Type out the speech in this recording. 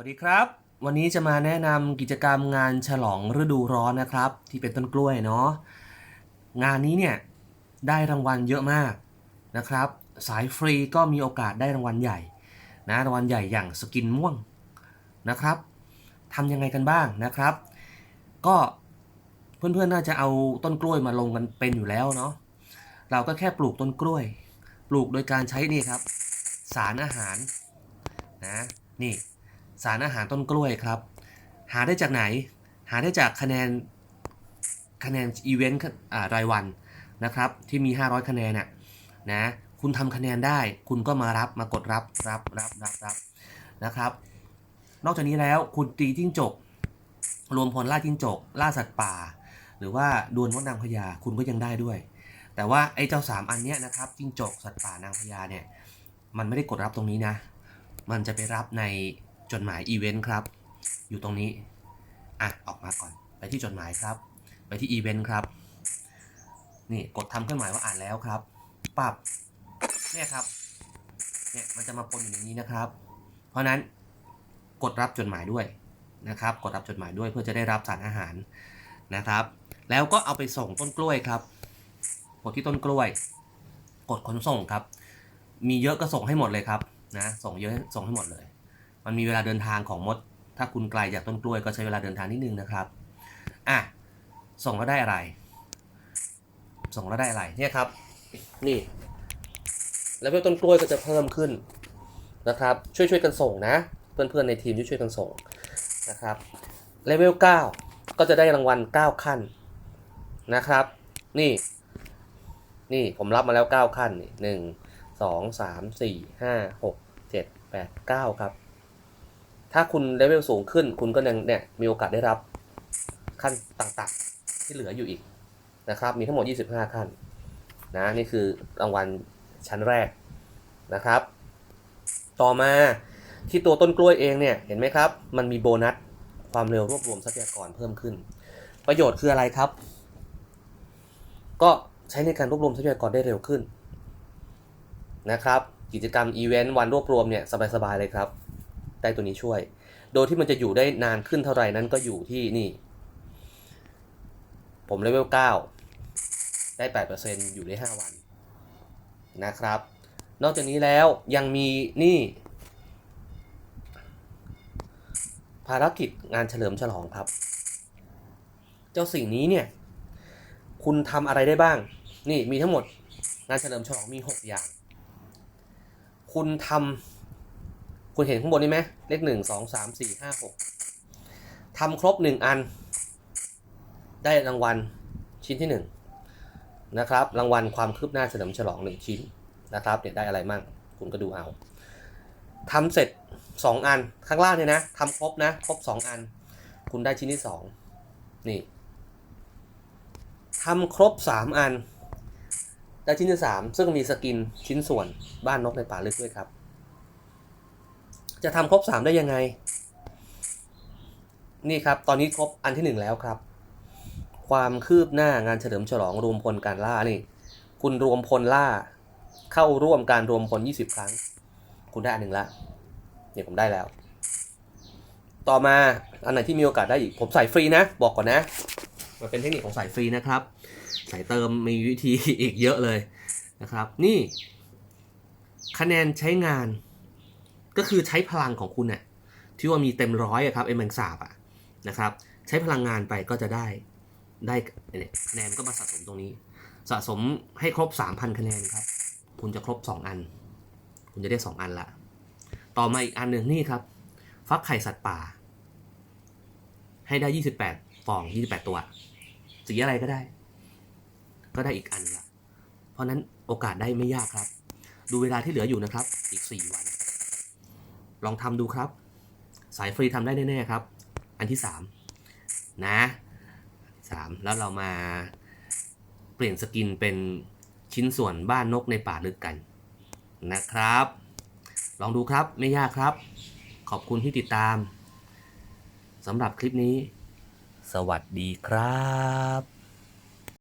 วัสดีครับ วันนี้จะมาแนะนำกิจกรรมงานฉลองฤดูร้อนนะครับ ที่เป็นต้นกล้วยเนาะงานนี้เนี่ยได้รางวัลเยอะมากนะครับ สายฟรีก็มีโอกาสได้รางวัลใหญ่นะรางวัลใหญ่อย่างสกินม่วงนะครับทำยังไงกันบ้างนะครับ ก็เพื่อนๆน่าจะเอาต้นกล้วยมาลงกันเป็นอยู่แล้วเนาะเราก็แค่ปลูกต้นกล้วย ปลูกโดยการใช้นี่ครับ สารอาหารนะนี่ สารอาหารต้นกล้วยครับ หาได้จากไหน หาได้จากคะแนนคะแนนอีเวนต์รายวันนะครับที่มี 500 คะแนนน่ะนะคุณทำคะแนนได้คุณก็มารับมากดรับรับรับรับรับนะครับ นอกจากนี้แล้วคุณตีจิ้งจก รวมพลล่าจิ้งจก ล่าสัตว์ป่า หรือว่าดวลมดนางพญาคุณก็ยังได้ด้วย แต่ว่าไอ้เจ้าสามอันเนี้ยนะครับจิ้งจกสัตว์ป่านางพญาเนี่ยมันไม่ได้กดรับตรงนี้นะ มันจะไปรับใน จดหมายอีเวนต์ครับ อยู่ตรงนี้ อะ ออกมาก่อน ไปที่จดหมายครับ ไปที่อีเวนต์ครับ นี่กดทำเครื่องหมายว่าอ่านแล้วครับ ปรับ เนี่ยครับ เนี่ยมันจะมาปนอยู่ในนี้นะครับ เพราะนั้นกดรับจดหมายด้วยนะครับ กดรับจดหมายด้วยเพื่อจะได้รับสารอาหารนะครับ แล้วก็เอาไปส่งต้นกล้วยครับ กดที่ต้นกล้วย กดขนส่งครับ มีเยอะก็ส่งให้หมดเลยครับนะ ส่งเยอะส่งให้หมดเลย มันมีเวลาเดินทางของมด ถ้าคุณไกลจากต้นกล้วยก็ใช้เวลาเดินทางนิดนึงนะครับ อะ ส่งแล้วได้อะไร ส่งแล้วได้อะไร เนี่ยครับ นี่ แล้วต้นกล้วยก็จะเพิ่มขึ้นนะครับ ช่วยช่วยๆกันส่งนะ เพื่อนๆในทีมช่วยช่วยๆกันส่งนะครับ เลเวล 9 ก็จะได้รางวัล 9 ขั้นนะครับ นี่ นี่ผมรับมาแล้ว 9 ขั้นนี่หนึ่งสองสามสี่ห้าหกเจ็ดแปดเก้าครับ ถ้าคุณเลเวลสูงขึ้น คุณก็ยังเนี่ยมีโอกาสได้รับขั้นต่างๆ ที่เหลืออยู่อีกนะครับ มีทั้งหมด 25 ขั้นนะนี่คือรางวัลชั้นแรกนะครับ ต่อมาที่ตัวต้นกล้วยเองเนี่ยเห็นไหมครับ มันมีโบนัสความเร็วรวบรวมทรัพยากรเพิ่มขึ้น ประโยชน์คืออะไรครับ ก็ใช้ในการรวบรวมทรัพยากรได้เร็วขึ้นนะครับ กิจกรรมอีเวนต์วันรวบรวมเนี่ยสบายๆเลยครับ ได้ตัวนี้ช่วย โดยที่มันจะอยู่ได้นานขึ้นเท่าไหร่นั้นก็อยู่ที่นี่ ผมเลเวล9ได้ 8%อยู่ได้ 5 วันนะครับ นอกจากนี้แล้วยังมีนี่ ภารกิจงานเฉลิมฉลองครับ เจ้าสิ่งนี้เนี่ย คุณทำอะไรได้บ้าง นี่มีทั้งหมดงานเฉลิมฉลองมี 6 อย่าง คุณทำ คุณเห็นข้างบนนี้ไหมเลขหนึ่งสองสามสี่ห้าหกทำครบหนึ่งอัน ได้รางวัลชิ้นที่หนึ่งนะครับ รางวัลความคืบหน้าเฉลิมฉลองหนึ่งชิ้นนะครับเนี่ยได้อะไรมั่งคุณก็ดูเอาทำเสร็จสองอันข้างล่างเนี่ยนะทำครบนะครบสองอัน คุณได้ชิ้นที่สองนี่ทำครบสามอัน ได้ชิ้นที่สามซึ่งมีสกินชิ้นส่วนบ้านนกในป่าลึกด้วยครับ จะทำครบสามได้ยังไง นี่ครับ ตอนนี้ครบอันที่หนึ่งแล้วครับ ความคืบหน้างานเฉลิมฉลองรวมพลการล่านี่ คุณรวมพลล่า เข้าร่วมการรวมพล 20 ครั้ง คุณได้อันหนึ่งละเนี่ยผมได้แล้ว ต่อมาอันไหนที่มีโอกาสได้อีก ผมใส่ฟรีนะ บอกก่อนนะมันเป็นเทคนิคของสายฟรีนะครับ สายเติมมีวิธีอีกเยอะเลยนะครับ นี่ คะแนนใช้งาน ก็คือใช้พลังของคุณเนี่ยที่ว่ามีเต็มร้อยอะครับไอ้แมงสาบอะนะครับ ใช้พลังงานไปก็จะได้ได้เนี่ยคะแนนก็มาสะสมตรงนี้ สะสมให้ครบ 3,000 คะแนนครับ คุณจะครบ 2 อัน คุณจะได้ 2 อันละ ต่อมาอีกอันหนึ่งนี่ครับ ฟักไข่สัตว์ป่า ให้ได้ 28 ฟอง 28 ตัว สีอะไรก็ได้ ก็ได้อีกอันละ เพราะนั้นโอกาสได้ไม่ยากครับ ดูเวลาที่เหลืออยู่นะครับ อีก 4 วัน ลองทำดูครับ สายฟรีทำได้แน่ๆครับ อันที่ 3 นะ 3 แล้วเรามาเปลี่ยนสกินเป็นชิ้นส่วนบ้านนกในป่าลึกกันนะครับ ลองดูครับไม่ยากครับ ขอบคุณที่ติดตามสำหรับคลิปนี้ สวัสดีครับ